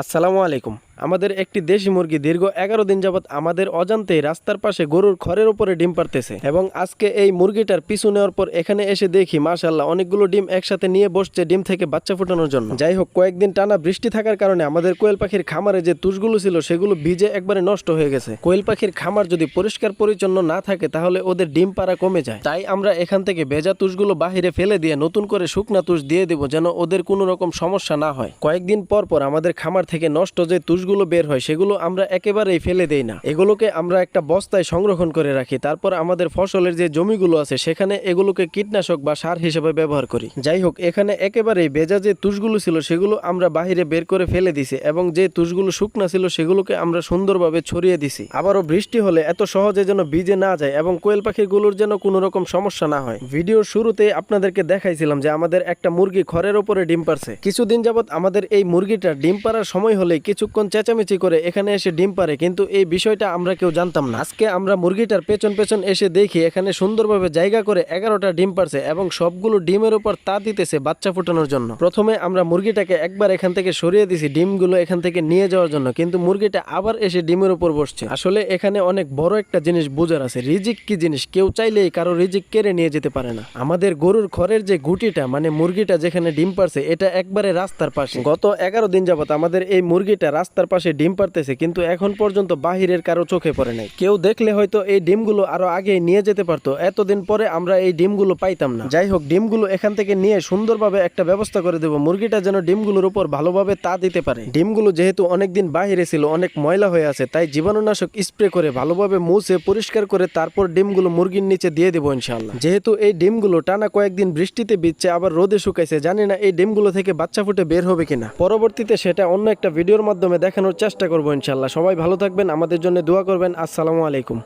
আসসালামু আলাইকুম। আমাদের একটি দেশি মুরগি দীর্ঘ এগারো দিন যাবৎ আমাদের অজান্তেই রাস্তার পাশে গরুর খড়ের উপরে ডিম পারতেছে এবং আজকে এই মুরগিটার পিছু নেওয়ার পর এখানে এসে দেখি মাশাল্লাহ অনেকগুলো ডিম একসাথে নিয়ে বসছে ডিম থেকে বাচ্চা ফোটানোর জন্য। যাই হোক, কয়েকদিন টানা বৃষ্টি থাকার কারণে আমাদের কোয়েল পাখির খামারে যে তুষগুলো ছিল, সেগুলো ভিজে একবারে নষ্ট হয়ে গেছে। কোয়েল পাখির খামার যদি পরিষ্কার পরিচ্ছন্ন না থাকে, তাহলে ওদের ডিম পাড়া কমে যায়। তাই আমরা এখান থেকে ভেজা তুষগুলো বাহিরে ফেলে দিয়ে নতুন করে শুকনা তুষ দিয়ে দেবো, যেন ওদের কোনো রকম সমস্যা না হয়। কয়েকদিন পর পর আমাদের খামার থেকে নষ্ট যে তুষগুলো বের হয়, সেগুলো আমরা একেবারেই ফেলে দেই না। এগুলোকে আমরা একটা বস্তায় সংরক্ষণ করে রাখি, তারপর আমাদের ফসলের যে জমিগুলো আছে, সেখানে এগুলোকে কীটনাশক বা সার হিসেবে ব্যবহার করি। যাই হোক, এখানে একেবারেই ভেজা যে তুষগুলো ছিল, সেগুলো আমরা বাহিরে বের করে ফেলে দিছি এবং যে তুষগুলো শুকনা ছিল, সেগুলোকে আমরা সুন্দরভাবে ছড়িয়ে দিছি। আবারও বৃষ্টি হলে এত সহজে যেন ভিজে না যায় এবং কোয়েল পাখিগুলোর যেন কোনো রকম সমস্যা না হয়। ভিডিওর শুরুতে আপনাদেরকে দেখাইছিলাম যে আমাদের একটা মুরগি খড়ের ওপরে ডিম পারছে কিছুদিন যাবত আমাদের এই মুরগিটা ডিম পাড়ার সময় হলে কিছুক্ষণ চেঁচামেচি করে এখানে এসে ডিম পারে কিন্তু এই বিষয়টা আমরা কেউ জানতাম না। আজকে আমরা মুরগিটার পেছন পেছন এসে দেখি এখানে সুন্দরভাবে জায়গা করে এগারোটা ডিম পারছে এবং সবগুলো ডিমের উপর তা দিতেছে বাচ্চা ফোটানোর জন্য। প্রথমে আমরা মুরগিটাকে একবার এখান থেকে সরিয়ে দিছি ডিমগুলো এখান থেকে নিয়ে যাওয়ার জন্য, কিন্তু মুরগিটা আবার এসে ডিমের উপর বসছে। আসলে এখানে অনেক বড় একটা জিনিস বোঝার আছে, রিজিক কি জিনিস? কেউ চাইলেই কারও রিজিক কেড়ে নিয়ে যেতে পারে না। আমাদের গরুর খড়ের যে গুটিটা মানে মুরগিটা যেখানে ডিম পারছে এটা একবারে রাস্তার পাশে। গত এগারো দিন যাবত আমাদের এই মুরগিটা রাস্তার পাশে ডিম পারতেছে কিন্তু এখন পর্যন্ত বাহিরের কারও চোখে পড়ে নাই। কেউ দেখলে হয়তো এই ডিমগুলো আরও আগে নিয়ে যেতে পারতো, এতদিন পরে আমরা এই ডিমগুলো পাইতাম না। যাই হোক, ডিমগুলো এখান থেকে নিয়ে সুন্দরভাবে একটা ব্যবস্থা করে দেবো, মুরগিটা যেন ডিমগুলোর উপর ভালোভাবে তা দিতে পারে। ডিমগুলো যেহেতু অনেকদিন বাহিরে ছিল, অনেক ময়লা হয়ে আছে, তাই জীবাণুনাশক স্প্রে করে ভালোভাবে মুছে, পরিষ্কার করে তারপর ডিমগুলো মুরগির নিচে দিয়ে দেবো ইনশাল্লাহ যেহেতু এই ডিমগুলো টানা কয়েকদিন বৃষ্টিতে বিচ্ছে আবার রোদে শুকাইছে, জানি না এই ডিমগুলো থেকে বাচ্চা ফুটে বের হবে কিনা। পরবর্তীতে সেটা অন্য একটা ভিডিওর মাধ্যমে দেখানোর চেষ্টা করব ইনশাল্লাহ। সবাই ভালো থাকবেন আমাদের জন্য দোয়া করবেন। আসসালামু আলাইকুম।